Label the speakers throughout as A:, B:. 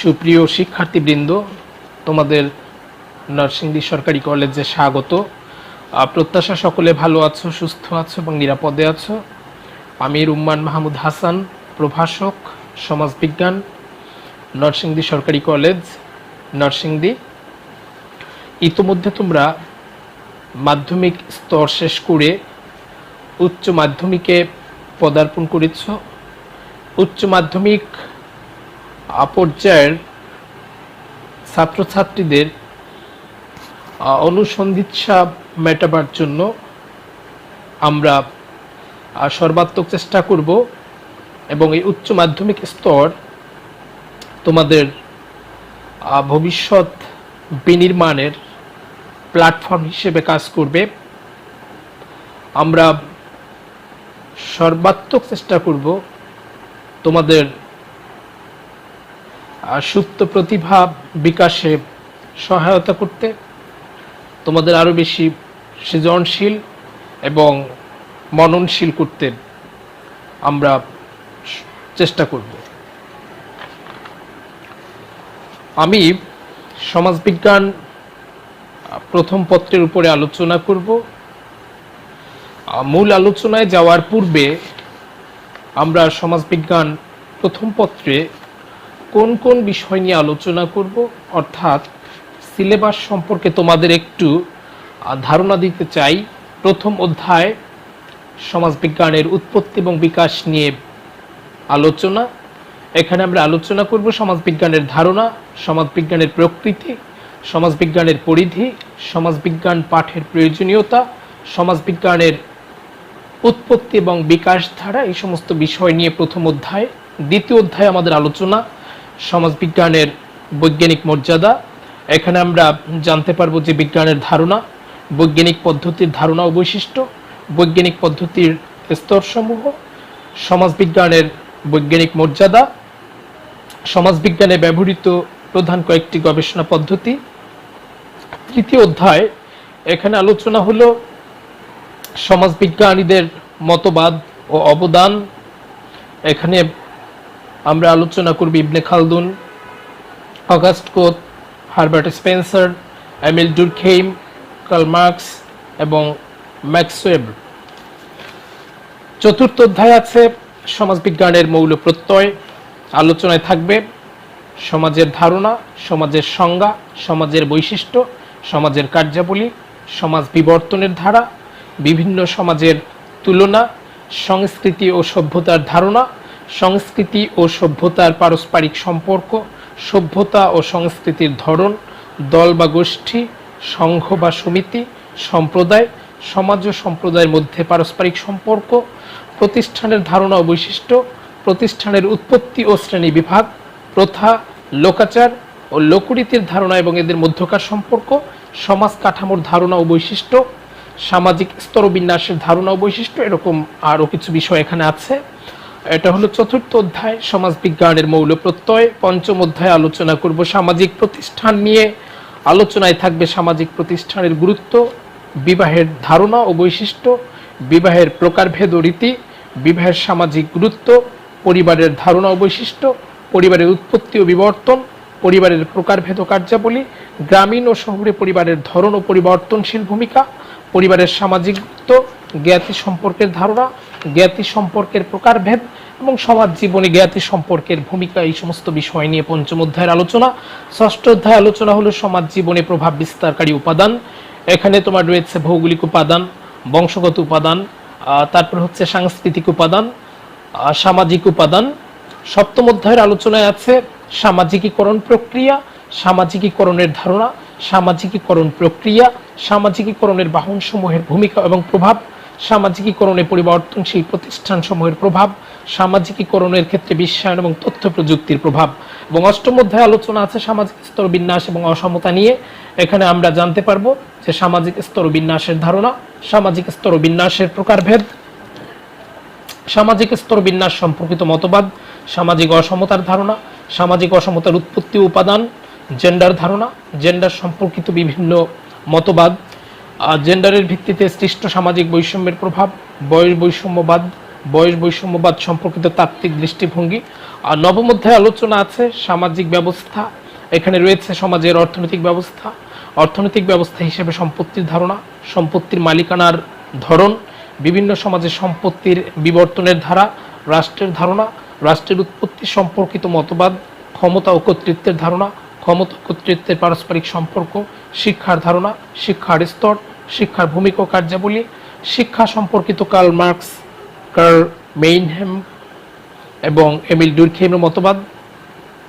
A: সুপ্রিয় শিক্ষার্থীবৃন্দ, তোমাদের নরসিংদী সরকারি কলেজে স্বাগত। প্রত্যাশা সকলে ভালো আছো, সুস্থ আছো এবং নিরাপদে আছো। আমি রুম্মান মাহমুদ হাসান, প্রভাষক, সমাজবিজ্ঞান, নরসিংদী সরকারি কলেজ, নরসিংদী। ইতোমধ্যে তোমরা মাধ্যমিক স্তর শেষ করে উচ্চ মাধ্যমিকে পদার্পণ করেছ। উচ্চ মাধ্যমিক পর্যায়ের ছাত্রছাত্রীদের অনুসন্ধিৎসা মেটাবার জন্য আমরা সর্বাত্মক চেষ্টা করব এবং এই উচ্চ মাধ্যমিক স্তর তোমাদের ভবিষ্যৎ বিনির্মাণের প্ল্যাটফর্ম হিসেবে কাজ করবে। আমরা সর্বাত্মক চেষ্টা করব তোমাদের সুপ্ত প্রতিভা বিকাশে সহায়তা করতে। তোমাদের আরও বেশি সৃজনশীল এবং মননশীল করতে আমরা চেষ্টা করব। আমি সমাজবিজ্ঞান প্রথম পত্রের উপরে আলোচনা করব। মূল আলোচনায় যাওয়ার পূর্বে আমরা সমাজবিজ্ঞান প্রথম পত্রে কোন কোন বিষয় নিয়ে আলোচনা করব? অর্থাৎ সিলেবাস সম্পর্কে তোমাদের একটু ধারণা দিতে চাই। প্রথম অধ্যায়, সমাজবিজ্ঞানের উৎপত্তি এবং বিকাশ নিয়ে আলোচনা। এখানে আমরা আলোচনা করব সমাজবিজ্ঞানের ধারণা, সমাজবিজ্ঞানের প্রকৃতি, সমাজবিজ্ঞানের পরিধি, সমাজবিজ্ঞান পাঠের প্রয়োজনীয়তা, সমাজবিজ্ঞানের উৎপত্তি এবং বিকাশ ধারা, এই সমস্ত বিষয় নিয়ে প্রথম অধ্যায়। দ্বিতীয় অধ্যায়ে আমাদের আলোচনা। সমাজবিজ্ঞানের বৈজ্ঞানিক মর্যাদা। এখানে আমরা জানতে পারব যে বিজ্ঞানের ধারণা, বৈজ্ঞানিক পদ্ধতির ধারণা ও বৈশিষ্ট্য, বৈজ্ঞানিক পদ্ধতির স্তরসমূহ, সমাজবিজ্ঞানের বৈজ্ঞানিক মর্যাদা, সমাজবিজ্ঞানে ব্যবহৃত প্রধান কয়েকটি গবেষণা পদ্ধতি। তৃতীয় অধ্যায়, এখানে আলোচনা হলো সমাজবিজ্ঞানীদের মতবাদ ও অবদান। এখানে আমরা আলোচনা করব Ibn Khaldun, Auguste Comte Herbert Spencer, Emile Durkheim Karl Marx এবং ম্যাক্সওয়েব চতুর্থ অধ্যায় আছে সমাজবিজ্ঞানের মৌল প্রত্যয়। আলোচনায় থাকবে সমাজের ধারণা, সমাজের সংজ্ঞা, সমাজের বৈশিষ্ট্য, সমাজের কার্যাবলী, সমাজ বিবর্তনের ধারা, বিভিন্ন সমাজের তুলনা, সংস্কৃতি ও সভ্যতার ধারণা সংস্কৃতি ও সভ্যতার পারস্পরিক সম্পর্ক, সভ্যতা ও সংস্কৃতির ধরন, দল বা গোষ্ঠী, সংঘ বা সমিতি, সম্প্রদায়, সমাজ ও সম্প্রদায়ের মধ্যে পারস্পরিক সম্পর্ক, প্রতিষ্ঠানের ধারণা ও বৈশিষ্ট্য, প্রতিষ্ঠানের উৎপত্তি ও শ্রেণি বিভাগ, প্রথা, লোকাচার ও লোকরীতির ধারণা এবং এদের মধ্যকার সম্পর্ক, সমাজ কাঠামোর ধারণা ও বৈশিষ্ট্য, সামাজিক স্তরবিন্যাসের ধারণা ও বৈশিষ্ট্য, এরকম আরও কিছু বিষয় এখানে আছে। এটা হলো চতুর্থ অধ্যায়, সমাজবিজ্ঞানের মৌল প্রত্যয়। পঞ্চম অধ্যায়ে আলোচনা করব সামাজিক প্রতিষ্ঠান নিয়ে। আলোচনায় থাকবে সামাজিক প্রতিষ্ঠানের গুরুত্ব, বিবাহের ধারণা ও বৈশিষ্ট্য, বিবাহের প্রকারভেদ ও রীতি, বিবাহের সামাজিক গুরুত্ব, পরিবারের ধারণা ও বৈশিষ্ট্য, পরিবারের উৎপত্তি ও বিবর্তন, পরিবারের প্রকারভেদ কার্যাবলী, গ্রামীণ ও শহুরে পরিবারের ধরন ও পরিবর্তনশীল ভূমিকা, পরিবারের সামাজিক গুরুত্ব, জ্ঞাতি সম্পর্কের ধারণা জ্ঞাতি সম্পর্কের প্রকারভেদ এবং সমাজ জীবনে জ্ঞাতি সম্পর্কের ভূমিকা এই সমস্ত বিষয় নিয়ে পঞ্চম অধ্যায়ের আলোচনা। ষষ্ঠ অধ্যায় আলোচনা হলো সমাজ জীবনে প্রভাব বিস্তারকারী উপাদান। এখানে তোমার রয়েছে ভৌগোলিক উপাদান, বংশগত উপাদান তারপর হচ্ছে সাংস্কৃতিক উপাদান সামাজিক উপাদান। সপ্তম অধ্যায়ের আলোচনায় আছে সামাজিকীকরণ প্রক্রিয়া, সামাজিকীকরণের ধারণা, সামাজিকীকরণ প্রক্রিয়া, সামাজিকীকরণের বাহনসমূহের ভূমিকা এবং প্রভাব। সামাজিকীকরণে পরিবর্তনশীল প্রতিষ্ঠানসমূহের প্রভাব, সামাজিকীকরণের ক্ষেত্রে বিশ্বায়ন এবং তথ্য প্রযুক্তির প্রভাব এবং অষ্টম অধ্যায়ে আলোচনা আছে সামাজিক স্তর বিন্যাস এবং অসমতা নিয়ে। এখানে আমরা জানতে পারব যে সামাজিক স্তর বিন্যাসের ধারণা, সামাজিক স্তর বিন্যাসের প্রকারভেদ, সামাজিক স্তর বিন্যাস সম্পর্কিত মতবাদ, সামাজিক অসমতার ধারণা, সামাজিক অসমতার উৎপত্তি উপাদান জেন্ডার ধারণা জেন্ডার সম্পর্কিত বিভিন্ন মতবাদ জেন্ডারের ভিত্তিতে সৃষ্ট সামাজিক বৈষম্যের প্রভাব, বয়স বৈষম্যবাদ বয়স বৈষম্যবাদ সম্পর্কিত তাত্ত্বিক দৃষ্টিভঙ্গি আর নবম অধ্যায়ে আলোচনা আছে সামাজিক ব্যবস্থা। এখানে রয়েছে সমাজের অর্থনৈতিক ব্যবস্থা। অর্থনৈতিক ব্যবস্থা হিসেবে সম্পত্তির ধারণা, সম্পত্তির মালিকানার ধরন, বিভিন্ন সমাজের সম্পত্তির বিবর্তনের ধারা, রাষ্ট্রের ধারণা, রাষ্ট্রের উৎপত্তি সম্পর্কিত মতবাদ, ক্ষমতা ও কর্তৃত্বের ধারণা, ক্ষমতা কর্তৃত্বের পারস্পরিক সম্পর্ক, শিক্ষার ধারণা, শিক্ষার স্তর শিক্ষার ভূমিকা কার্যাবলী, শিক্ষা সম্পর্কিত কার্ল মার্কস, কার্ল মেইনহেম এবং এমিল ডুরখেমের মতবাদ,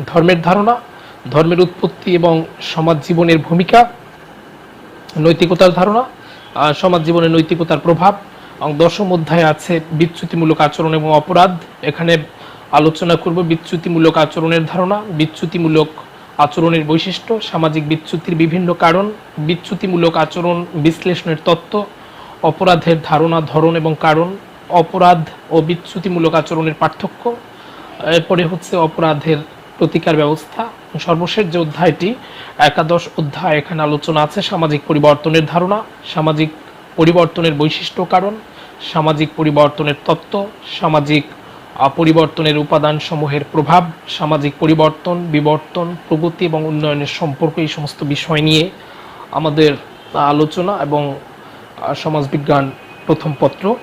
A: ধর্মের ধারণা, ধর্মের উৎপত্তি এবং সমাজ জীবনের ভূমিকা, নৈতিকতার ধারণা সমাজ জীবনে নৈতিকতার প্রভাব, এবং দশম অধ্যায়ে আছে বিচ্যুতিমূলক আচরণ এবং অপরাধ। এখানে আলোচনা করব বিচ্যুতিমূলক আচরণের ধারণা, বিচ্যুতিমূলক আচরণের বৈশিষ্ট্য, সামাজিক বিচ্যুতির বিভিন্ন কারণ, বিচ্যুতিমূলক আচরণ, বিশ্লেষণের তত্ত্ব, অপরাধের ধারণা, ধরন এবং কারণ, অপরাধ ও বিচ্যুতিমূলক আচরণের পার্থক্য, এরপরে হচ্ছে অপরাধের প্রতিকার ব্যবস্থা। সর্বশেষ যে অধ্যায়টি, একাদশ অধ্যায়, এখানে আলোচনা আছে সামাজিক পরিবর্তনের ধারণা, সামাজিক পরিবর্তনের বৈশিষ্ট্য কারণ, সামাজিক পরিবর্তনের তত্ত্ব, সামাজিক পরিবর্তনের উপাদান সমূহের প্রভাব, সামাজিক পরিবর্তন, বিবর্তন, প্রগতি এবং উন্নয়নের সম্পর্ক, এই সমস্ত বিষয় নিয়ে আমাদের আলোচনা এবং সমাজবিজ্ঞান প্রথম পত্র।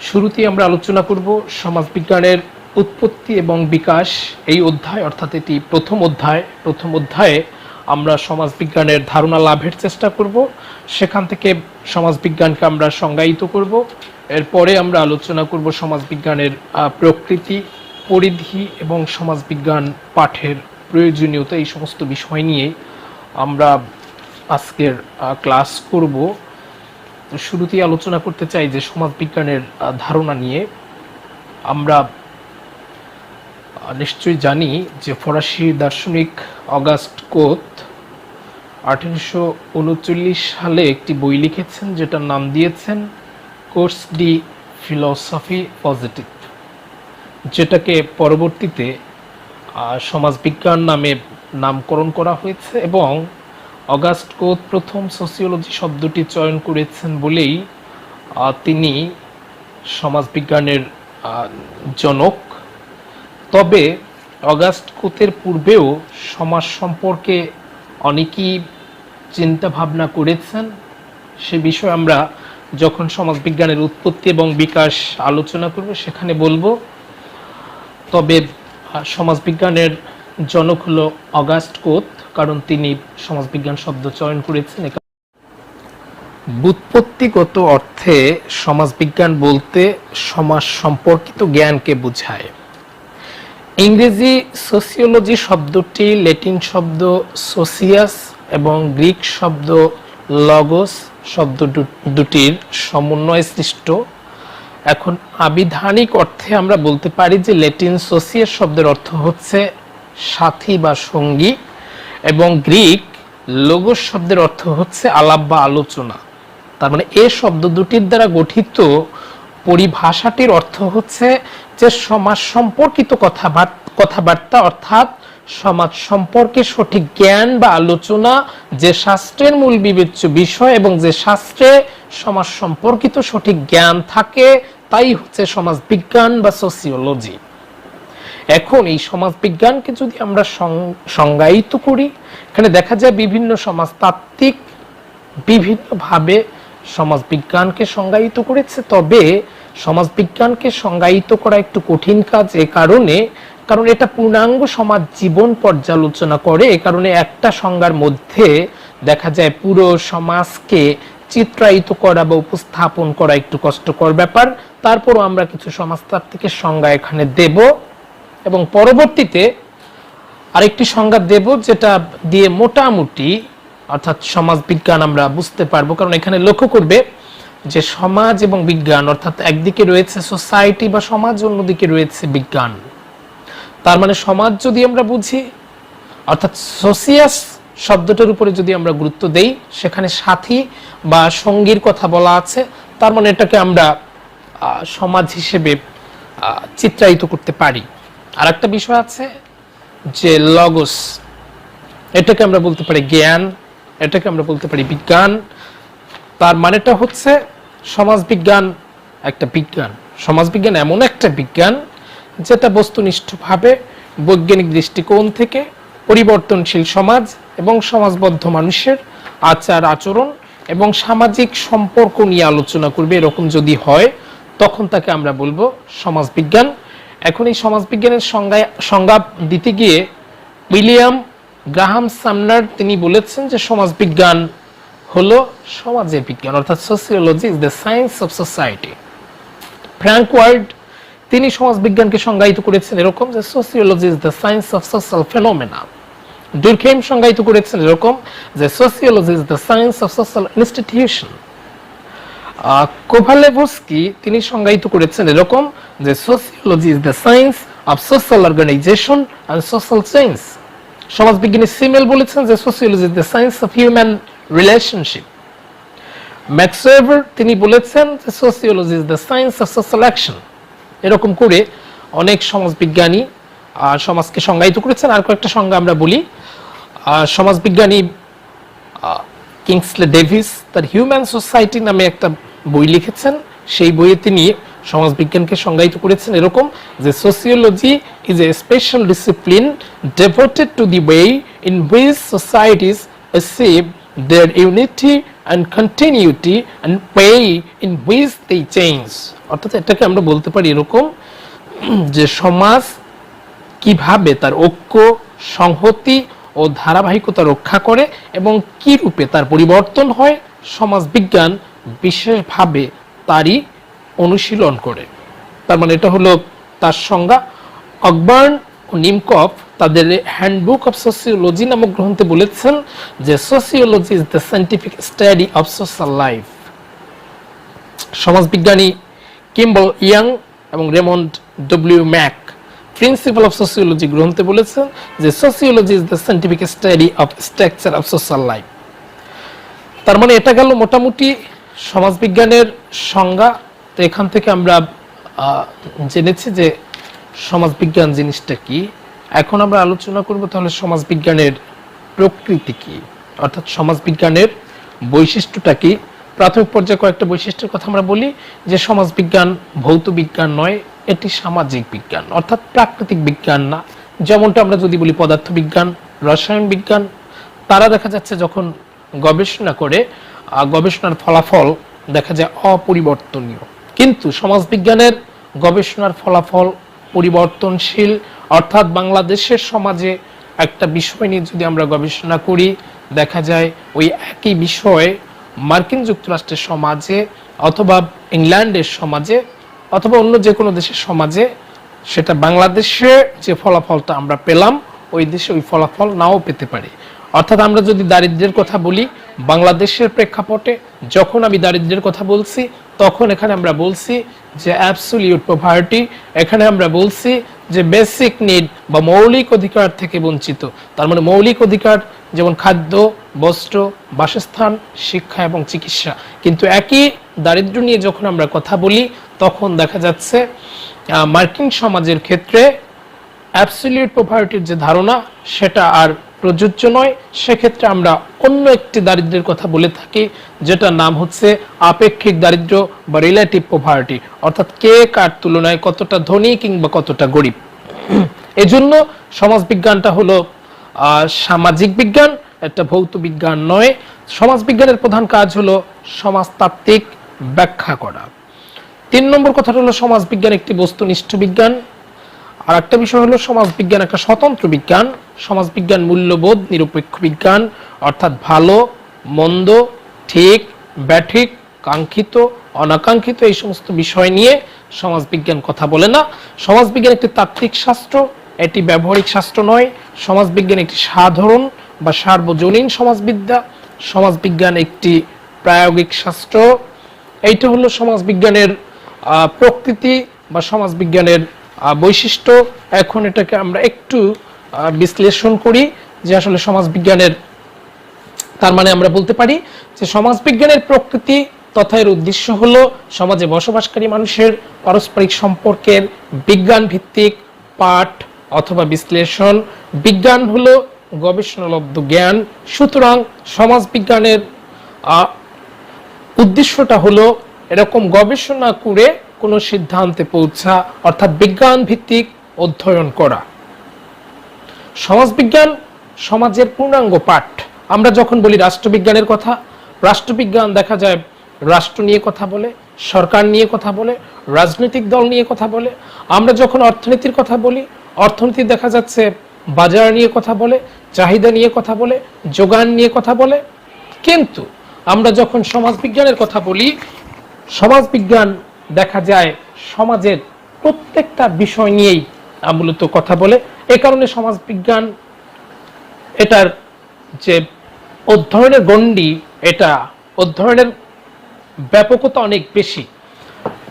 A: শুরুতেই আমরা আলোচনা করব সমাজবিজ্ঞানের উৎপত্তি এবং বিকাশ, এই অধ্যায়, অর্থাৎ এটি প্রথম অধ্যায়। প্রথম অধ্যায়ে আমরা সমাজবিজ্ঞানের ধারণা লাভের চেষ্টা করব। সেখান থেকে সমাজবিজ্ঞানকে আমরা সংজ্ঞায়িত করব। এরপরে আমরা আলোচনা করব সমাজবিজ্ঞানের প্রকৃতি, পরিধি এবং সমাজবিজ্ঞান পাঠের প্রয়োজনীয়তা, এই সমস্ত বিষয় নিয়ে আমরা আজকের ক্লাস করব। শুরুতেই আলোচনা করতে চাই যে সমাজবিজ্ঞানের ধারণা নিয়ে। আমরা নিশ্চয়ই জানি যে ফরাসি দার্শনিক অগাস্ট কোত আঠেরোশো উনচল্লিশ সালে একটি বই লিখেছেন, যেটার নাম দিয়েছেন কোর্স ডি ফিলসফি পজিটিভ, যেটাকে পরবর্তীতে সমাজবিজ্ঞান নামে নামকরণ করা হয়েছে এবং অগাস্ট কোত প্রথম সোসিওলজি শব্দটি চয়ন করেছেন বলেই তিনি সমাজবিজ্ঞানের জনক। তবে অগাস্ট কোতের পূর্বেও সমাজ সম্পর্কে অনেকেই চিন্তা ভাবনা করেছেন। সে বিষয়ে আমরা যখন সমাজবিজ্ঞানের উৎপত্তি এবং বিকাশ আলোচনা করব সেখানে বলব তবে আহ, সমাজবিজ্ঞানের জনক হলো অগাস্ট কোত কারণ তিনি সমাজবিজ্ঞান শব্দ চয়ন করেছেন। বুৎপত্তিগত অর্থে সমাজবিজ্ঞান বলতে সমাজ সম্পর্কিত জ্ঞানকে বোঝায়। ইংরেজি সোসিওলজি শব্দটি ল্যাটিন শব্দ সোসিয়াস এবং গ্রিক শব্দ লগোস শব্দ দুটির সমন্বয় সৃষ্ট এখন আবিধানিক অর্থে আমরা বলতে পারি যে ল্যাটিন সোসিয়াস শব্দের অর্থ হচ্ছে সাথী বা সঙ্গী এবং গ্রিক লোগোস শব্দের অর্থ হচ্ছে আলাপ বা আলোচনা। তার মানে এ শব্দ দুটির দ্বারা গঠিত পরিভাষাটির অর্থ হচ্ছে যে সমাজ সম্পর্কিত কথাবার্তা কথাবার্তা অর্থাৎ সমাজ সম্পর্কে সঠিক জ্ঞান বা আলোচনা, যে শাস্ত্রের মূল বিবেচ্য বিষয় এবং যে শাস্ত্রে সমাজ সম্পর্কিত সঠিক জ্ঞান থাকে, তাই হচ্ছে সমাজ বিজ্ঞান বা সোসিওলজি এখন এই সমাজ বিজ্ঞানকে যদি আমরা সংজ্ঞায়িত করি, এখানে দেখা যায় বিভিন্ন সমাজতাত্ত্বিক বিভিন্নভাবে সমাজ বিজ্ঞানকে সংজ্ঞায়িত করেছে, তবে সমাজ বিজ্ঞানকে সংজ্ঞায়িত করা একটু কঠিন কাজ এ কারণে কারণ এটা পূর্ণাঙ্গ সমাজ জীবন পর্যালোচনা করে কারণে একটা সংজ্ঞার মধ্যে দেখা যায় পুরো সমাজকে চিত্রায়িত করা বা উপস্থাপন করা একটু কষ্টকর ব্যাপার। তারপরও আমরা কিছু সমাজতাত্ত্বিকের সংজ্ঞা এখানে দেব এবং পরবর্তীতে আরেকটি সংজ্ঞা দেব যেটা দিয়ে মোটামুটি অর্থাৎ সমাজ বিজ্ঞান আমরা বুঝতে পারব। কারণ এখানে লক্ষ্য করবে যে সমাজ এবং বিজ্ঞান অর্থাৎ একদিকে রয়েছে সোসাইটি বা সমাজ, অন্যদিকে রয়েছে বিজ্ঞান। তার মানে সমাজ যদি আমরা বুঝি, অর্থাৎ সোসিয়াস শব্দটার উপরে যদি আমরা গুরুত্ব দেই, সেখানে সাথী বা সঙ্গীর কথা বলা আছে, তার মানে এটাকে আমরা সমাজ হিসেবে চিত্রায়িত করতে পারি। আর একটা বিষয় আছে যে লগোস, এটাকে আমরা বলতে পারি জ্ঞান, এটাকে আমরা বলতে পারি বিজ্ঞান। তার মানেটা হচ্ছে সমাজ বিজ্ঞান একটা বিজ্ঞান। সমাজবিজ্ঞান এমন একটা বিজ্ঞান যেটা বস্তুনিষ্ঠভাবে বৈজ্ঞানিক দৃষ্টিকোণ থেকে পরিবর্তনশীল সমাজ এবং সমাজবদ্ধ মানুষের আচার আচরণ এবং সামাজিক সম্পর্ক নিয়ে আলোচনা করবে, এরকম যদি হয়, তখন তাকে আমরা বলব সমাজবিজ্ঞান। এখন এই সমাজবিজ্ঞানের সংজ্ঞায়, সংজ্ঞা দিতে গিয়ে উইলিয়াম গ্রাহাম সামনার তিনি বলেছেন যে সমাজবিজ্ঞান হলো সমাজের বিজ্ঞান, অর্থাৎ sociology is the science of society Frank Ward তিনি সমাজবিজ্ঞানকে সংজ্ঞায়িত করেছেন এরকম যে sociology is the science of social phenomena Durkheim সংজ্ঞায়িত করেছেন এরকম যে sociology is the science of social institution Kovalevsky তিনি সংজ্ঞায়িত করেছেন এরকম যে sociology is the science of social organisation and social change সমাজবিজ্ঞানী Simmel বলেছেন যে sociology is the science of human relationship Max Weber তিনি বলেছেন যে sociology is the science of social action এরকম করে অনেক সমাজবিজ্ঞানী সমাজকে সংজ্ঞায়িত করেছেন। আর কয়েকটা সংজ্ঞা আমরা বলি। সমাজবিজ্ঞানী কিংসলে ডেভিস তার হিউম্যান সোসাইটি নামে একটা বই লিখেছেন। সেই বইয়ে তিনি সমাজবিজ্ঞানকে সংজ্ঞায়িত করেছেন এরকম যে sociology is a special discipline devoted to the way in which societies achieve their unity and continuity and way in which they change. অর্থাৎ এটাকে আমরা বলতে পারি এরকম, যে সমাজ কীভাবে তার ঐক্য, সংহতি ও ধারাবাহিকতা রক্ষা করে এবং কি রূপে তার পরিবর্তন হয়, সমাজবিজ্ঞান বিশেষভাবে তারই অনুশীলন করে। তার মানে এটা হলো তার সংজ্ঞা অকবার্ন নিমকফ তাদের হ্যান্ডবুক অফ সোসিওলজি নামক গ্রন্থে বলেছেন যে sociology is the scientific study of social life সমাজবিজ্ঞানী Kimball Young এবং Raymond W Mack principle of sociology গ্রন্থে বলেছেন যে sociology is the scientific study of structure of social life তার মানে এটা গেল মোটামুটি সমাজবিজ্ঞানের সংজ্ঞা। তো এখান থেকে আমরা জেনেছি যে সমাজবিজ্ঞান জিনিসটা কি? এখন আমরা আলোচনা করব তাহলে সমাজবিজ্ঞানের প্রকৃতি কি? অর্থাৎ সমাজবিজ্ঞানের বৈশিষ্ট্যটা কি? প্রাথমিক পর্যায়ে কয়েকটা বৈশিষ্ট্যের কথা আমরা বলি, যে সমাজবিজ্ঞান ভৌত বিজ্ঞান নয়, এটি সামাজিক বিজ্ঞান, অর্থাৎ প্রাকৃতিক বিজ্ঞান না। যেমনটা আমরা যদি বলি পদার্থবিজ্ঞান, রসায়ন বিজ্ঞান, তারা দেখা যাচ্ছে যখন গবেষণা করে গবেষণার ফলাফল দেখা যায় অপরিবর্তনীয়। কিন্তু সমাজবিজ্ঞানের গবেষণার ফলাফল পরিবর্তনশীল, অর্থাৎ বাংলাদেশের সমাজে একটা বিষয় নিয়ে যদি আমরা গবেষণা করি, দেখা যায় ওই একই বিষয়ে মার্কিন যুক্তরাষ্ট্রের সমাজে অথবা ইংল্যান্ডের সমাজে অথবা অন্য যে কোনো দেশের সমাজে সেটা বাংলাদেশে যে ফলাফলটা আমরা পেলাম, ওই দেশে ওই ফলাফল নাও পেতে পারি। অর্থাৎ আমরা যদি দারিদ্র্যের কথা বলি, বাংলাদেশের প্রেক্ষাপটে যখন আমি দারিদ্র্যের কথা বলছি, তখন এখানে আমরা বলছি যে অ্যাবসুলিউট পভার্টি এখানে আমরা বলছি যে বেসিক নিড বা মৌলিক অধিকার থেকে বঞ্চিত। তার মানে মৌলিক অধিকার যেমন খাদ্য, বস্ত্র, বাসস্থান, শিক্ষা এবং চিকিৎসা। কিন্তু একই দারিদ্র নিয়ে যখন আমরা কথা বলি, তখন দেখা যাচ্ছে মার্কিন সমাজের ক্ষেত্রে অ্যাবসলিউট পভার্টির যে ধারণা, সেটা আর প্রযোজ্য নয়, সেক্ষেত্রে আমরা অন্য একটি দারিদ্র্যের কথা বলে থাকি, যেটার নাম হচ্ছে আপেক্ষিক দারিদ্র্য বা রিলেটিভ পভার্টি অর্থাৎ কে কার তুলনায় কতটা ধনী কিংবা কতটা গরিব। এজন্য সমাজবিজ্ঞানটা হলো সামাজিক বিজ্ঞান একটা ভৌত বিজ্ঞান নয়, সমাজবিজ্ঞানের প্রধান কাজ হলো সমাজতাত্ত্বিক ব্যাখ্যা করা। তিন নম্বর কথাটা হলো সমাজবিজ্ঞান একটি বস্তুনিষ্ঠ বিজ্ঞান আর একটা বিষয় হলো সমাজবিজ্ঞান একটা স্বতন্ত্র বিজ্ঞান সমাজবিজ্ঞান মূল্যবোধ, নিরপেক্ষ বিজ্ঞান, অর্থাৎ ভালো, মন্দ, ঠিক, ব্যাঠিক, কাঙ্ক্ষিত, অনাকাঙ্ক্ষিত এই সমস্ত বিষয় নিয়ে সমাজবিজ্ঞান কথা বলে না। সমাজবিজ্ঞান একটি তাত্ত্বিক শাস্ত্র, এটি ব্যবহারিক শাস্ত্র নয়। সমাজবিজ্ঞান একটি সাধারণ বা সার্বজনীন সমাজবিদ্যা। সমাজবিজ্ঞান একটি প্রায়োগিক শাস্ত্র। এইটা হলো সমাজবিজ্ঞানের প্রকৃতি বা সমাজবিজ্ঞানের বৈশিষ্ট্য। এখন এটাকে আমরা একটু বিশ্লেষণ করি যে আসলে সমাজবিজ্ঞানের, তার মানে আমরা বলতে পারি যে সমাজবিজ্ঞানের প্রকৃতি তথা এর উদ্দেশ্য হলো সমাজে বসবাসকারী মানুষের পারস্পরিক সম্পর্কের বিজ্ঞান ভিত্তিক পাঠ অথবা বিশ্লেষণ। বিজ্ঞান হলো গবেষণালব্ধ জ্ঞান। সুতরাং সমাজবিজ্ঞানের উদ্দেশ্যটা হলো এরকম গবেষণা করে কোনো সিদ্ধান্তে পৌঁছা, অর্থাৎ বিজ্ঞান ভিত্তিক অধ্যয়ন করা। সমাজবিজ্ঞান সমাজের পূর্ণাঙ্গ পাঠ। আমরা যখন বলি রাষ্ট্রবিজ্ঞানের কথা, রাষ্ট্রবিজ্ঞান দেখা যায় রাষ্ট্র নিয়ে কথা বলে, সরকার নিয়ে কথা বলে, রাজনৈতিক দল নিয়ে কথা বলে। আমরা যখন অর্থনীতির কথা বলি, অর্থনীতি দেখা যাচ্ছে বাজার নিয়ে কথা বলে, চাহিদা নিয়ে কথা বলে, যোগান নিয়ে কথা বলে। কিন্তু আমরা যখন সমাজবিজ্ঞানের কথা বলি, সমাজবিজ্ঞান দেখা যায় সমাজের প্রত্যেকটা বিষয় নিয়েই মূলত কথা বলে। এ কারণে সমাজবিজ্ঞান এটার যে অধ্যয়নের গণ্ডি, এটা অধ্যয়নের ব্যাপকতা অনেক বেশি।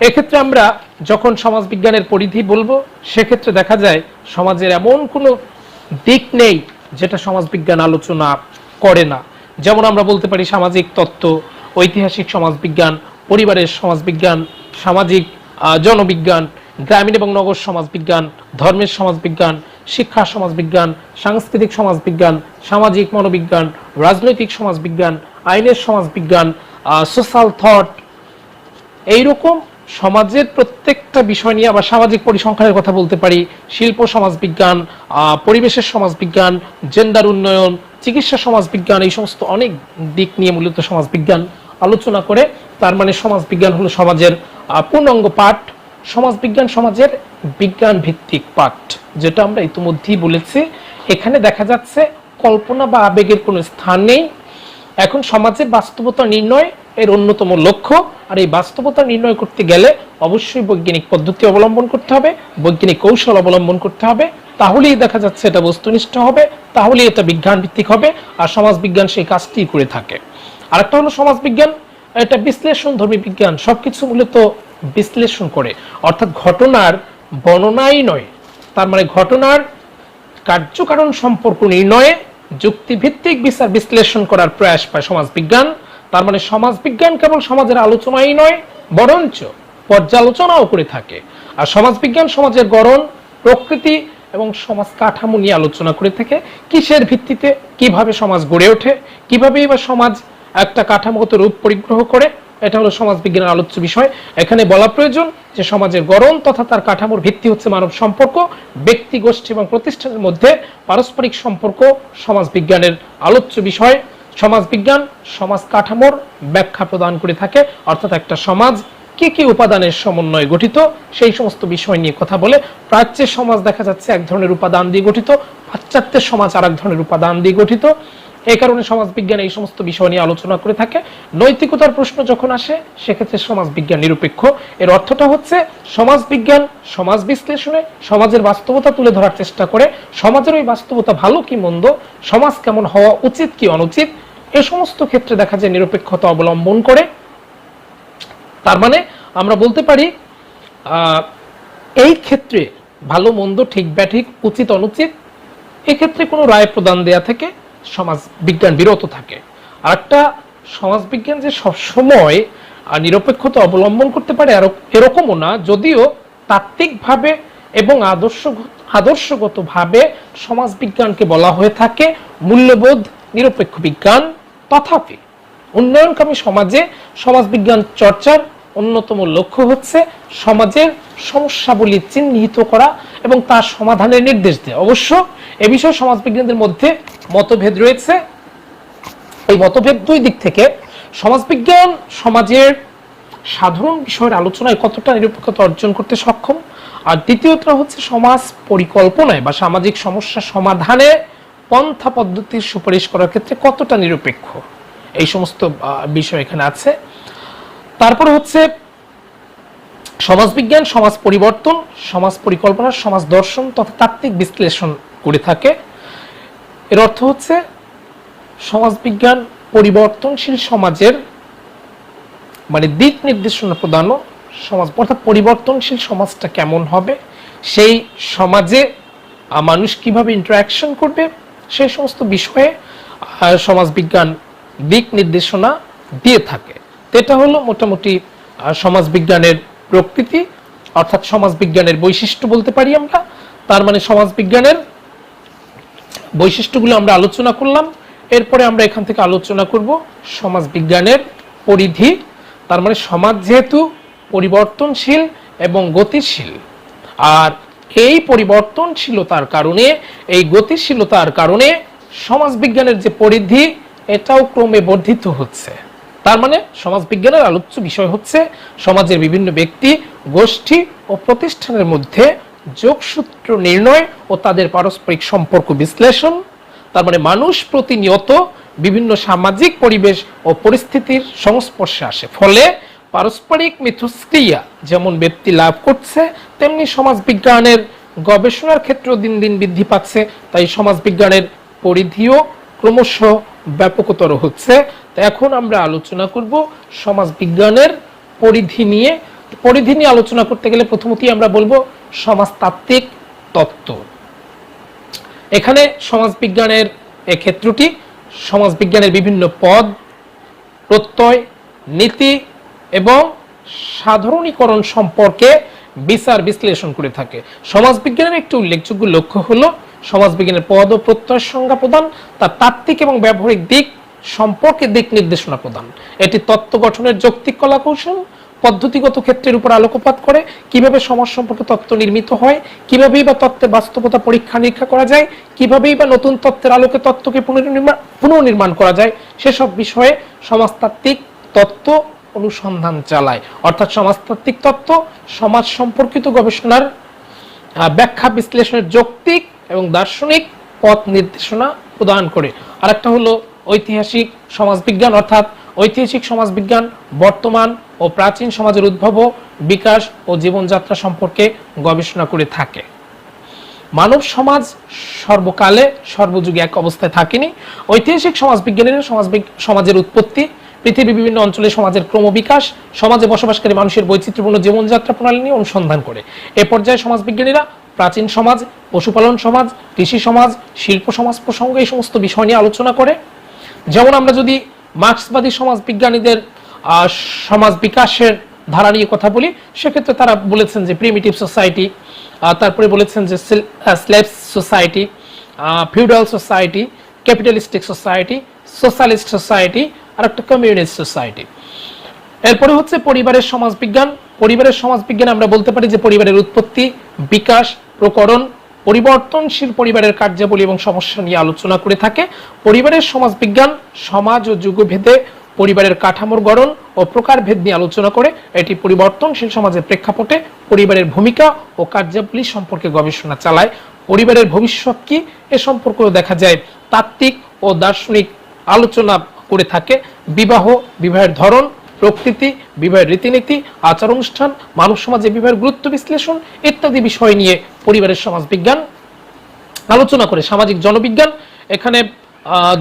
A: এক্ষেত্রে আমরা যখন সমাজবিজ্ঞানের পরিধি বলব, সেক্ষেত্রে দেখা যায় সমাজের এমন কোনো দিক নেই যেটা সমাজবিজ্ঞান আলোচনা করে না। যেমন আমরা বলতে পারি সামাজিক তত্ত্ব, ঐতিহাসিক সমাজবিজ্ঞান, পরিবারের সমাজবিজ্ঞান, সামাজিক জনবিজ্ঞান গ্রামীণ এবং নগর সমাজবিজ্ঞান ধর্মের সমাজবিজ্ঞান শিক্ষা সমাজবিজ্ঞান সাংস্কৃতিক সমাজবিজ্ঞান সামাজিক মনোবিজ্ঞান, রাজনৈতিক সমাজবিজ্ঞান আইনের সমাজবিজ্ঞান সোশ্যাল থট এইরকম সমাজের প্রত্যেকটা বিষয় নিয়ে আবার সামাজিক পরিসংখ্যানের কথা বলতে পারি। শিল্প সমাজবিজ্ঞান পরিবেশের সমাজবিজ্ঞান জেন্ডার উন্নয়ন, চিকিৎসা সমাজবিজ্ঞান এই সমস্ত অনেক দিক নিয়ে মূলত সমাজবিজ্ঞান আলোচনা করে। তার মানে সমাজবিজ্ঞান হলো সমাজের পূর্ণাঙ্গ পাঠ। সমাজবিজ্ঞান সমাজের বিজ্ঞান ভিত্তিক পাঠ, যেটা আমরা ইতিমধ্যেই বলেছি। এখানে দেখা যাচ্ছে কল্পনা বা আবেগের কোনো স্থান নেই। এখন সমাজের বাস্তবতা নির্ণয় এর অন্যতম লক্ষ্য। আর এই বাস্তবতা নির্ণয় করতে গেলে অবশ্যই বৈজ্ঞানিক পদ্ধতি অবলম্বন করতে হবে, বৈজ্ঞানিক কৌশল অবলম্বন করতে হবে। তাহলেই দেখা যাচ্ছে এটা বস্তুনিষ্ঠ হবে, তাহলেই এটা বিজ্ঞান ভিত্তিক হবে, আর সমাজ বিজ্ঞান সেই কাজটি করে থাকে। আরেকটা হলো সমাজ বিজ্ঞান এটা বিশ্লেষণ ধর্মী বিজ্ঞান, সবকিছু মূলত বিশ্লেষণ করে। অর্থাৎ ঘটনার বর্ণনাই নয়। তার মানে ঘটনার কার্যকারণ সম্পর্ক নির্ণয়ে যুক্তিভিত্তিক বিচার বিশ্লেষণ করার প্রয়াস পায় সমাজবিজ্ঞান। তার মানে সমাজবিজ্ঞান কেবল সমাজের আলোচনাই নয়, বরঞ্চ পর্যালোচনাও করে থাকে। আর সমাজবিজ্ঞান সমাজের গড়ন, প্রকৃতি এবং সমাজ কাঠামো নিয়ে আলোচনা করে থাকে। কিসের ভিত্তিতে কীভাবে সমাজ গড়ে ওঠে, কিভাবেই বা সমাজ একটা কাঠামোগত রূপ পরিগ্রহ করে এটা হলো সমাজ বিজ্ঞানের আলোচ্য বিষয়। এখানে বলা প্রয়োজন যে সমাজের গড়ন তথা তার কাঠামোর ভিত্তি হচ্ছে মানব সম্পর্ক, ব্যক্তি, গোষ্ঠী এবং প্রতিষ্ঠানের মধ্যে পারস্পরিক সম্পর্ক সমাজ বিজ্ঞানের আলোচ্য বিষয়। সমাজ বিজ্ঞান সমাজ কাঠামোর ব্যাখ্যা প্রদান করে থাকে, অর্থাৎ একটা সমাজ কি কি উপাদানের সমন্বয়ে গঠিত, সেই সমস্ত বিষয় নিয়ে কথা বলে প্রাচ্যের সমাজ দেখা যাচ্ছে এক ধরনের উপাদান দিয়ে গঠিত, পাশ্চাত্যের সমাজ আর এক ধরনের উপাদান দিয়ে গঠিত। এই কারণে সমাজবিজ্ঞান এই সমস্ত বিষয় নিয়ে আলোচনা করে থাকে। নৈতিকতার প্রশ্ন যখন আসে, সেক্ষেত্রে সমাজবিজ্ঞান নিরপেক্ষ। এর অর্থটা হচ্ছে, সমাজবিজ্ঞান সমাজ বিশ্লেষণে সমাজের বাস্তবতা তুলে ধরার চেষ্টা করে, সমাজের ওই বাস্তবতা ভালো কি মন্দ, সমাজ কেমন হওয়া উচিত কি অনুচিত, এ সমস্ত ক্ষেত্রে দেখা যায় নিরপেক্ষতা অবলম্বন করে। তার মানে আমরা বলতে পারি এই ক্ষেত্রে ভালো মন্দ ঠিক ব্যাঠিক, উচিত অনুচিত, এক্ষেত্রে কোনো রায় প্রদান দেয়া থেকে সমাজ বিজ্ঞান বিরত থাকে। আর একটা সমাজবিজ্ঞান যে সবসময় নিরপেক্ষতা অবলম্বন করতে পারে এরকমও না, যদিও তাত্ত্বিকভাবে এবং আদর্শ আদর্শগতভাবে সমাজবিজ্ঞানকে বলা হয়ে থাকে মূল্যবোধ, নিরপেক্ষ বিজ্ঞান, তথাপি উন্নয়নকামী সমাজে সমাজবিজ্ঞান চর্চার অন্যতম লক্ষ্য হচ্ছে সমাজের সমস্যাবলী চিহ্নিত করা এবং তার সমাধানের নির্দেশ দেওয়া। অবশ্য এ বিষয়ে সমাজবিজ্ঞানদের মধ্যে মতভেদ রয়েছে। এই মতভেদ দুই দিক থেকে। সমাজবিজ্ঞান সমাজের সাধারণ বিষয়ের আলোচনায় কতটা নিরপেক্ষতা অর্জন করতে সক্ষম? আর দ্বিতীয়টা হচ্ছে সমাজ পরিকল্পনায় বা সামাজিক সমস্যা সমাধানে পন্থা পদ্ধতির সুপারিশ করার ক্ষেত্রে কতটা নিরপেক্ষ? এই সমস্ত বিষয় এখানে আছে। তারপরে হচ্ছে সমাজবিজ্ঞান, সমাজ পরিবর্তন, সমাজ পরিকল্পনা, সমাজ দর্শন তথা তাত্ত্বিক বিশ্লেষণ করে থাকে। এর অর্থ হচ্ছে সমাজবিজ্ঞান পরিবর্তনশীল সমাজের মানে দিক নির্দেশনা প্রদানও সমাজ অর্থাৎ পরিবর্তনশীল সমাজটা কেমন হবে, সেই সমাজে মানুষ কীভাবে ইন্টারাকশন করবে, সেই সমস্ত বিষয়ে সমাজবিজ্ঞান দিক নির্দেশনা দিয়ে থাকে। এটা হলো মোটামুটি সমাজবিজ্ঞানের প্রকৃতি, অর্থাৎ সমাজবিজ্ঞানের বৈশিষ্ট্য বলতে পারি আমরা। তার মানে সমাজবিজ্ঞানের বৈশিষ্ট্যগুলো আমরা আলোচনা করলাম। এরপরে আমরা এখান থেকে আলোচনা করব সমাজ বিজ্ঞানের পরিধি। তার মানে সমাজ যেহেতু পরিবর্তনশীল এবং গতিশীল, আর এই পরিবর্তনশীলতার কারণে, এই গতিশীলতার কারণে সমাজবিজ্ঞানের যে পরিধি, এটাও ক্রমে বর্ধিত হচ্ছে। তার মানে সমাজবিজ্ঞানের আলোচ্য বিষয় হচ্ছে সমাজের বিভিন্ন ব্যক্তি, গোষ্ঠী ও প্রতিষ্ঠানের মধ্যে যোগসূত্র নির্ণয় ও তাদের পারস্পরিক সম্পর্ক বিশ্লেষণ। তার মানে মানুষ প্রতিনিয়ত বিভিন্ন সামাজিক পরিবেশ ও পরিস্থিতির সংস্পর্শে আসে। ফলে পারস্পরিক মিথস্ক্রিয়া যেমন ব্যক্তি লাভ করছে, তেমনি সমাজবিজ্ঞানের গবেষণার ক্ষেত্র দিন দিন বৃদ্ধি পাচ্ছে। তাই সমাজবিজ্ঞানের পরিধিও ক্রমশ ব্যাপকতর হচ্ছে। তো এখন আমরা আলোচনা করব সমাজবিজ্ঞানের পরিধি নিয়ে। পরিধি নিয়ে আলোচনা করতে গেলে প্রথমতই আমরা বলব সমাজতাত্ত্বিক তত্ত্ব। এখানে সমাজবিজ্ঞানের এই ক্ষেত্রটি সমাজবিজ্ঞানের বিভিন্ন পদ, প্রত্যয়, নীতি এবং সাধারণীকরণ সম্পর্কে বিচার বিশ্লেষণ করে থাকে। সমাজবিজ্ঞানের একটি উল্লেখযোগ্য লক্ষ্য হলো সমাজবিজ্ঞানের পদ ও প্রত্যয় সংজ্ঞা প্রদান, তার তাত্ত্বিক এবং ব্যবহারিক দিক সম্পর্কে দিক নির্দেশনা প্রদান। এটি তত্ত্ব গঠনের যৌক্তিক কলা কৌশল পদ্ধতিগত ক্ষেত্রের উপর আলোকপাত করে, কীভাবে সমাজ সম্পর্কে তত্ত্ব নির্মিত হয়, কিভাবেই বা তত্ত্বের বাস্তবতা পরীক্ষা নিরীক্ষা করা যায়, কিভাবেই বা নতুন তত্ত্বের আলোকে তত্ত্বকে পুনর্নির্মাণ পুনর্নির্মাণ করা যায়, সেসব বিষয়ে সমাজতাত্ত্বিক তত্ত্ব অনুসন্ধান চালায়। অর্থাৎ সমাজতাত্ত্বিক তত্ত্ব সমাজ সম্পর্কিত গবেষণার ব্যাখ্যা, বিশ্লেষণের যৌক্তিক এবং দার্শনিক পথ নির্দেশনা প্রদান করে। আরেকটা হলো ঐতিহাসিক সমাজবিজ্ঞান, অর্থাৎ ঐতিহাসিক সমাজবিজ্ঞান বর্তমান ও প্রাচীন সমাজের উদ্ভব বিকাশ ও জীবনযাত্রা সম্পর্কে গবেষণা করে থাকে। মানব সমাজ সর্বকালে সর্বযুগে এক অবস্থায় থাকেনি। ঐতিহাসিক সমাজবিজ্ঞানীরা সমাজবিগ সমাজের উৎপত্তি পৃথিবীর বিভিন্ন অঞ্চলে সমাজের ক্রমবিকাশ, সমাজে বসবাসকারী মানুষের বৈচিত্র্যপূর্ণ জীবনযাত্রা প্রণালী নিয়ে অনুসন্ধান করে। এ পর্যায়ে সমাজবিজ্ঞানীরা প্রাচীন সমাজ, পশুপালন সমাজ, কৃষি সমাজ, শিল্প সমাজ প্রসঙ্গে এই সমস্ত বিষয় নিয়ে আলোচনা করে। যেমন আমরা যদি মার্ক্সবাদী সমাজবিজ্ঞানীদের সমাজ বিকাশের ধারা নিয়ে কথা বলি, সেক্ষেত্রে তারা বলেছেন যে প্রিমিটিভ সোসাইটি তারপরে বলেছেন যে slave society feudal society capitalistic society socialist society আর একটা কমিউনিস্ট সোসাইটি এরপরে হচ্ছে পরিবারের সমাজবিজ্ঞান। পরিবারের সমাজবিজ্ঞান আমরা বলতে পারি যে পরিবারের উৎপত্তি, বিকাশ, প্রকরণ, পরিবর্তনশীল পরিবারের কার্যাবলী এবং সমস্যা নিয়ে আলোচনা করে থাকে। পরিবারের সমাজবিজ্ঞান, সমাজ ও যুগভেদে পরিবারের কাঠামোর গড়ন ও প্রকারভেদ নিয়ে আলোচনা করে। এটি পরিবর্তনশীল সমাজের প্রেক্ষাপটে পরিবারের ভূমিকা ও কার্যাবলী সম্পর্কে গবেষণা চালায়। পরিবারের ভবিষ্যৎ কি এ সম্পর্কেও দেখা যায়। তাত্ত্বিক ও দার্শনিক আলোচনা করে থাকে। বিবাহ, বিবাহের ধরন, প্রকৃতি, বিবাহের রীতিনীতি আচার অনুষ্ঠান মানব সমাজে বিবাহের গুরুত্ব বিশ্লেষণ ইত্যাদি বিষয় নিয়ে পরিবারের সমাজবিজ্ঞান আলোচনা করে সামাজিক জনবিজ্ঞান। এখানে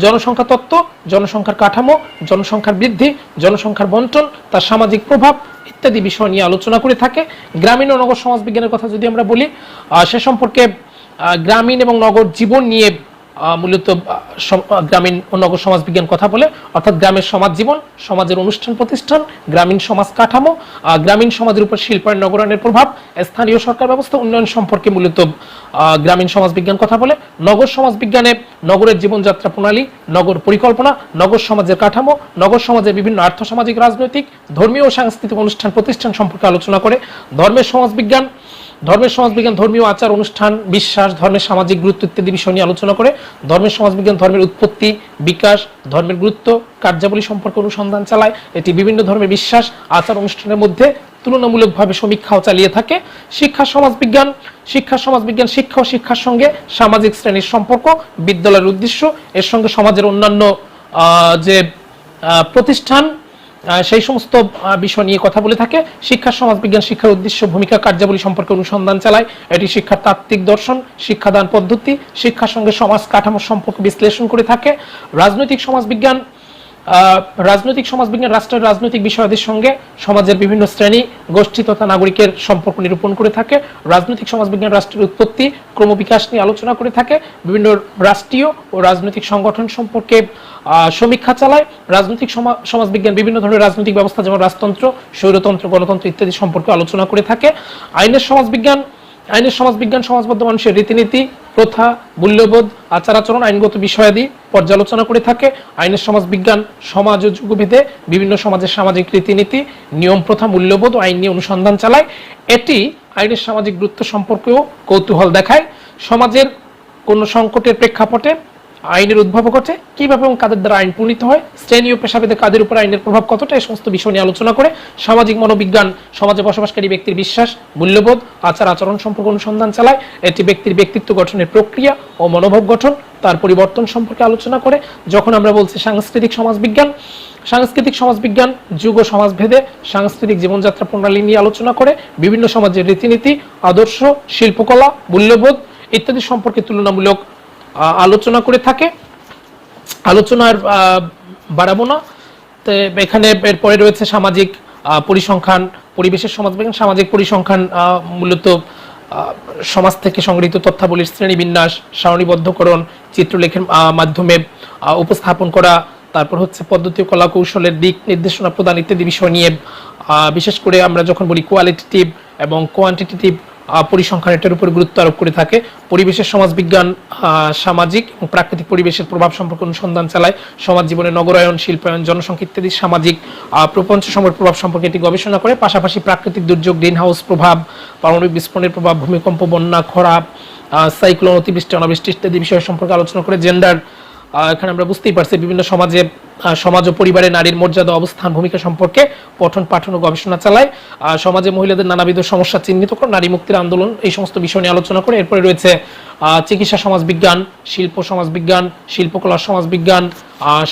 A: জনসংখ্যা তত্ত্ব, জনসংখ্যার কাঠামো, জনসংখ্যার বৃদ্ধি, জনসংখ্যার বন্টন, তার সামাজিক প্রভাব ইত্যাদি বিষয় নিয়ে আলোচনা করে থাকে। গ্রামীণ ও নগর সমাজবিজ্ঞানের কথা যদি আমরা বলি সে সম্পর্কে গ্রামীণ এবং নগর জীবন নিয়ে মূলত গ্রামীণ নগর সমাজবিজ্ঞান কথা বলে, অর্থাৎ গ্রামের সমাজ জীবন, সমাজের অনুষ্ঠান প্রতিষ্ঠান, গ্রামীণ সমাজ কাঠামো গ্রামীণ সমাজের উপর শিল্পায়ন নগরায়নের প্রভাব, স্থানীয় সরকার ব্যবস্থা উন্নয়ন সম্পর্কে মূলত গ্রামীণ সমাজবিজ্ঞান কথা বলে, নগর সমাজ বিজ্ঞানে নগরের জীবনযাত্রা প্রণালী, নগর পরিকল্পনা, নগর সমাজের কাঠামো, নগর সমাজের বিভিন্ন আর্থসামাজিক, রাজনৈতিক, ধর্মীয় ও সাংস্কৃতিক অনুষ্ঠান প্রতিষ্ঠান সম্পর্কে আলোচনা করে, ধর্মের সমাজবিজ্ঞান ধর্মের সমাজবিজ্ঞান, ধর্মীয় আচার, অনুষ্ঠান, বিশ্বাস, ধর্মের সামাজিক গুরুত্ব ইত্যাদি বিষয় নিয়ে আলোচনা করে ধর্মের সমাজবিজ্ঞান, ধর্মের উৎপত্তি, বিকাশ, ধর্মের গুরুত্ব, কার্যাবলী সম্পর্কে অনুসন্ধান চালায়। এটি বিভিন্ন ধর্মের বিশ্বাস, আচার, অনুষ্ঠানের মধ্যে তুলনামূলকভাবে সমীক্ষাও চালিয়ে থাকে। শিক্ষা, সমাজবিজ্ঞান শিক্ষা সমাজবিজ্ঞান, শিক্ষা ও শিক্ষার সঙ্গে সামাজিক শ্রেণির সম্পর্ক বিদ্যালয়ের উদ্দেশ্য। এর সঙ্গে সমাজের অন্যান্য যে প্রতিষ্ঠান সেই সমস্ত বিষয় নিয়ে কথা বলে থাকে। শিক্ষা সমাজবিজ্ঞান শিক্ষার উদ্দেশ্য, ভূমিকা, কার্যাবলী সম্পর্কে অনুসন্ধান চালায়। এটি শিক্ষার তাত্ত্বিক দর্শন, শিক্ষাদান পদ্ধতি, শিক্ষার সঙ্গে সমাজ কাঠামো সম্পর্ক বিশ্লেষণ করে থাকে। রাজনৈতিক সমাজবিজ্ঞান রাজনৈতিক সমাজবিজ্ঞান, রাষ্ট্রের রাজনৈতিক বিষয়াদির সঙ্গে সমাজের বিভিন্ন শ্রেণি, গোষ্ঠী তথা নাগরিকের সম্পর্ক নিরূপণ করে থাকে, রাজনৈতিক সমাজবিজ্ঞান, রাষ্ট্রের উৎপত্তি, ক্রমবিকাশ নিয়ে আলোচনা করে থাকে, বিভিন্ন রাষ্ট্রীয় ও রাজনৈতিক সংগঠন সম্পর্কে সমীক্ষা চালায়, রাজনৈতিক সমা- সমাজবিজ্ঞান, বিভিন্ন ধরনের রাজনৈতিক ব্যবস্থা যেমন রাজতন্ত্র, স্বৈরতন্ত্র, গণতন্ত্র ইত্যাদি সম্পর্কে আলোচনা করে থাকে। আইনের সমাজবিজ্ঞান আইনের সমাজবিজ্ঞান সমাজবদ্ধ মানুষের রীতিনীতি, প্রথা, মূল্যবোধ আচার আচরণ আইনগত বিষয়াদি পর্যালোচনা করে থাকে। আইনের সমাজবিজ্ঞান সমাজ ও যুগভেদে বিভিন্ন সমাজের সামাজিক রীতিনীতি, নিয়ম, প্রথা, মূল্যবোধ ও আইন নিয়ে অনুসন্ধান চালায়। এটি আইনের সামাজিক গুরুত্ব সম্পর্কেও কৌতূহল দেখায়। সমাজের কোনো সংকটের প্রেক্ষাপটে আইনের উদ্ভব ঘটে, কীভাবে এবং কাদের দ্বারা আইন প্রণীত হয় ও পেশাভেদে কাদের উপর আইনের প্রভাব কতটা, এই সমস্ত বিষয় নিয়ে আলোচনা করে সামাজিক মনোবিজ্ঞান, সমাজে বসবাসকারী ব্যক্তির বিশ্বাস, মূল্যবোধ, আচার আচরণ সম্পর্কে অনুসন্ধান চালায়, এটি ব্যক্তির ব্যক্তিত্ব গঠনের প্রক্রিয়া ও মনোভাব গঠন, তার পরিবর্তন সম্পর্কে আলোচনা করে, যখন আমরা বলছি সাংস্কৃতিক সমাজবিজ্ঞান সাংস্কৃতিক সমাজবিজ্ঞান, যুগ ও সমাজভেদে সাংস্কৃতিক জীবনযাত্রা প্রণালী নিয়ে আলোচনা করে, বিভিন্ন সমাজের রীতিনীতি, আদর্শ, শিল্পকলা, মূল্যবোধ ইত্যাদি সম্পর্কে তুলনামূলক আলোচনা করে থাকে। আলোচনার বাড়াবো না। তো এখানে এরপরে রয়েছে সামাজিক পরিসংখ্যান পরিবেশের সমাজবিজ্ঞান সামাজিক পরিসংখ্যান মূলত সমাজ থেকে সংগৃহীত তথ্যাবলীর শ্রেণীবিন্যাস সারণীবদ্ধকরণ চিত্রলেখের মাধ্যমে উপস্থাপন করা তারপর হচ্ছে পদ্ধতি কলা কৌশলের দিক নির্দেশনা প্রদান ইত্যাদি বিষয় নিয়ে বিশেষ করে আমরা যখন বলি কোয়ালিটেটিভ এবং কোয়ান্টিটেটিভ আহ, পরিসংখ্যান এটার উপর গুরুত্ব আরোপ করে থাকে। পরিবেশের সমাজবিজ্ঞান সামাজিক এবং প্রাকৃতিক পরিবেশের প্রভাব সম্পর্কে অনুসন্ধান চালায়। সমাজ জীবনে নগরায়ন, শিল্পায়ন, জনসংখ্যা ইত্যাদি সামাজিক প্রপঞ্চ সময়ের প্রভাব সম্পর্কে এটি গবেষণা করে। পাশাপাশি প্রাকৃতিক দুর্যোগ গ্রিন হাউস প্রভাব, পারমাণবিক বিস্ফোরণের প্রভাব, ভূমিকম্প, বন্যা, খরা সাইক্লোন, অতিবৃষ্টি, অনাবৃষ্টি ইত্যাদি বিষয় সম্পর্কে আলোচনা করে। জেন্ডার এখানে আমরা বুঝতেই পারছি বিভিন্ন সমাজে সমাজ ও পরিবারে নারীর মর্যাদা, অবস্থান, ভূমিকা সম্পর্কে পঠন পাঠন ও গবেষণা চালায়। সমাজে মহিলাদের নানাবিধ সমস্যা চিহ্নিত করে নারী মুক্তির আন্দোলন, এই সমস্ত বিষয় নিয়ে আলোচনা করে এরপরে রয়েছে চিকিৎসা সমাজবিজ্ঞান শিল্প সমাজবিজ্ঞান শিল্পকলা সমাজবিজ্ঞান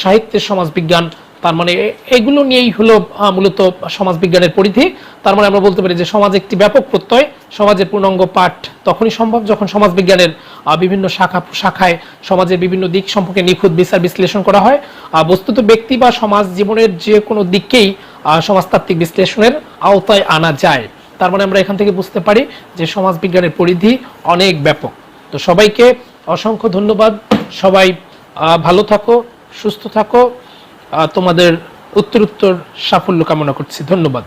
A: সাহিত্যের সমাজবিজ্ঞান তার মানে এগুলো নিয়েই হলো মূলত সমাজবিজ্ঞানের পরিধি। তার মানে আমরা বলতে পারি যে সমাজ একটি ব্যাপক প্রত্যয়, সমাজের পূর্ণাঙ্গ পাঠ তখনই সম্ভব যখন সমাজবিজ্ঞানের বিভিন্ন শাখা, শাখায় সমাজের বিভিন্ন দিক সম্পর্কে নিখুঁত বিচার বিশ্লেষণ করা হয়। বস্তুত ব্যক্তি বা সমাজ জীবনের যে কোনো দিককেই সমাজতাত্ত্বিক বিশ্লেষণের আওতায় আনা যায়। তার মানে আমরা এখান থেকে বুঝতে পারি যে সমাজবিজ্ঞানের পরিধি অনেক ব্যাপক। তো সবাইকে অসংখ্য ধন্যবাদ। সবাই ভালো থাকো, সুস্থ থাকো। তোমাদের উত্তর উত্তর সাফল্য কামনা করছি। ধন্যবাদ।